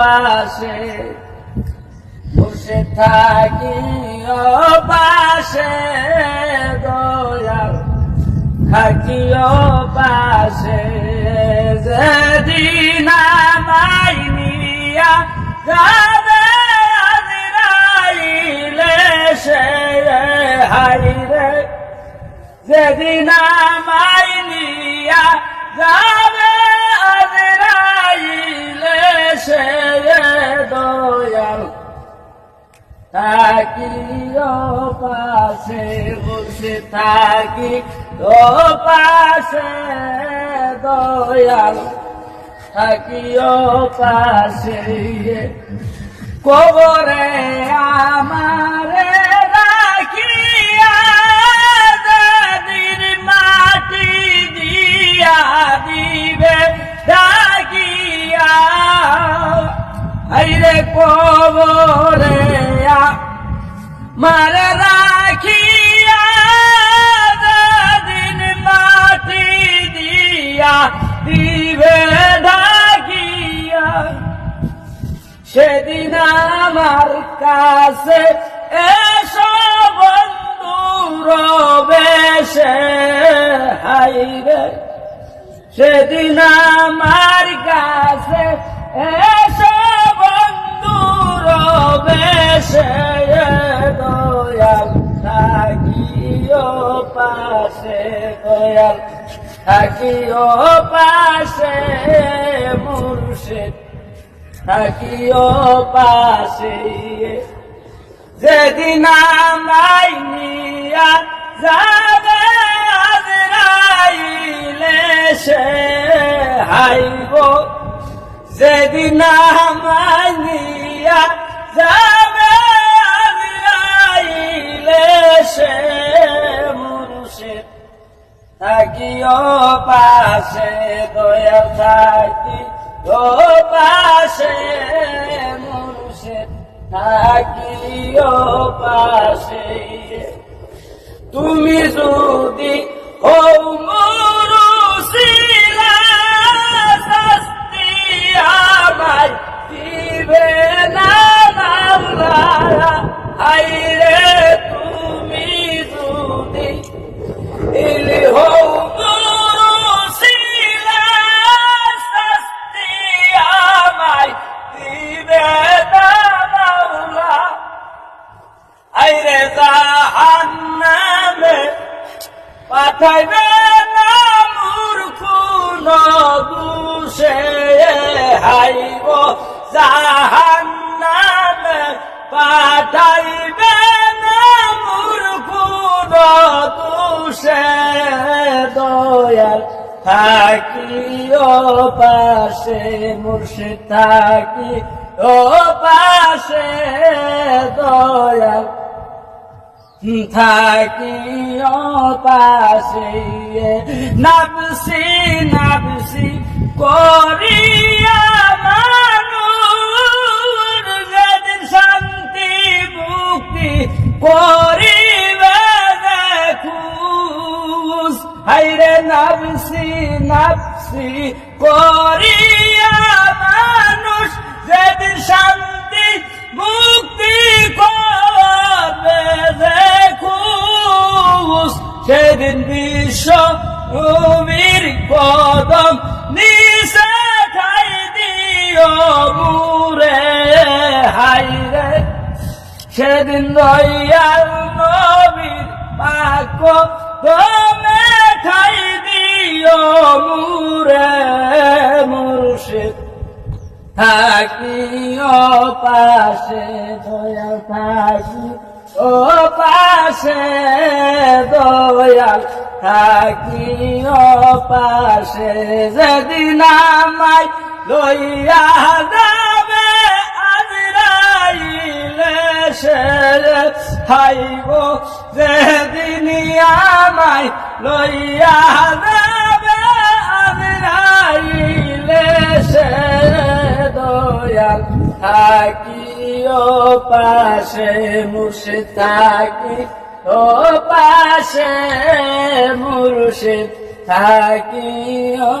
পাশে বসে থাকি পাশে দয়াল থাকি ও পাশে যেদিন আমায় নিয়া যাবে আজরাইলে সে হাইরে যেদিন যাবে থাকি ও পাশে, বসে থাকি ও পাশে, দয়াল। থাকি ও পাশে কবরে আমারে রাখিয়া দাদির মাটি দিয়া দিবে, ডাকিয়া। আইরে কবরে মার রাখিয়া দাদিন মাটি দিয়া দিবে ডাকিয়া সেদিন আমার কাছে এসো বন্ধু রবেশে হাইরে। সেদিন আমার কাছে এসো বন্ধু রবেশে থাকিও পাশে দয়াল, থাকিও পাশে মুর্শিদ, থাকিও পাশে যেদিন আমায় নিয়া যাবে আজরাইলে সে হাইব। যেদিন আমায় নিয়া যাবে থাকিও পাশে দয়া থাকি ও পাশে মুর্শিদ থাকিও পাশে। তুমি যদি পাঠাইবে না মূর্খ নদুষে হাইব জাহান্নামে পাঠাইবে না মূর্খ নদুষে দয়াল থাকিও পাশে, মুর্শিদ থাকি ও পাশে, দয়াল থাকি ও পাশে নাবসি নাবসি করিয়া মানুষ যেদিন শান্তি মুক্তি করিবে দেখুস। হাইরে নাবসি নাবসি করিয়া মানুষ যেদিন শান্তি মুক্তি করবে সেদিন বিশ্ব নবীর কদম নিশে খাই দিও মুরে হাইরে সেদিন দয়াল নবীর পাক দমে খাই দিও মুরে মুর্শিদ। থাকিও পাশে, দয়াল থাকি। ও পাশে দয়াল থাকিও পাশে যেদিন আমায় লইয়া যাবে আজরাইলে যেদিন আমায় লইয়া সে দয়াল থাকিও পাশে মুর্শে থাকি ও পাশে মুর্শিদ থাকিও